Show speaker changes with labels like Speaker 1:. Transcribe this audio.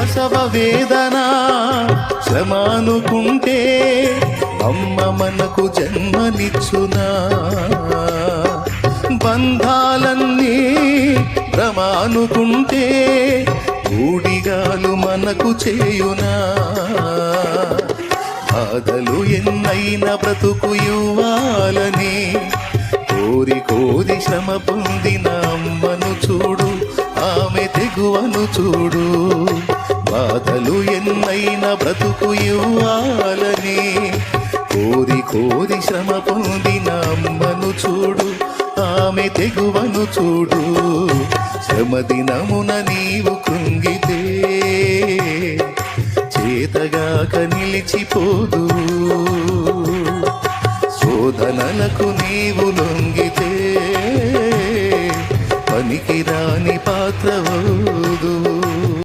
Speaker 1: ప్రసవ వేదన శ్రమానుకుంటే అమ్మ మనకు జన్మనిచ్చునా? బంధాలన్నీ భ్రమ కూడిగాలు ఊడిగాలు మనకు చేయునా? బాధలు ఎన్నైనా బ్రతుకు ఇవ్వాలని కోరి కోరి శ్రమ పొందిన అమ్మను చూడు ఆమె తెగువను చూడు. బాధలు ఎన్నైనా బ్రతుకు ఇవ్వాలని కోరి కోరి శ్రమ పొందిన అమ్మను చూడు ఆమె తెగువను చూడు. శ్రమ దినమున నీవు కృంగితే చేతగాక నిలిచిపోదు. శోధనలకు నీవు లొంగితే పనికిరాని పాత్రవదు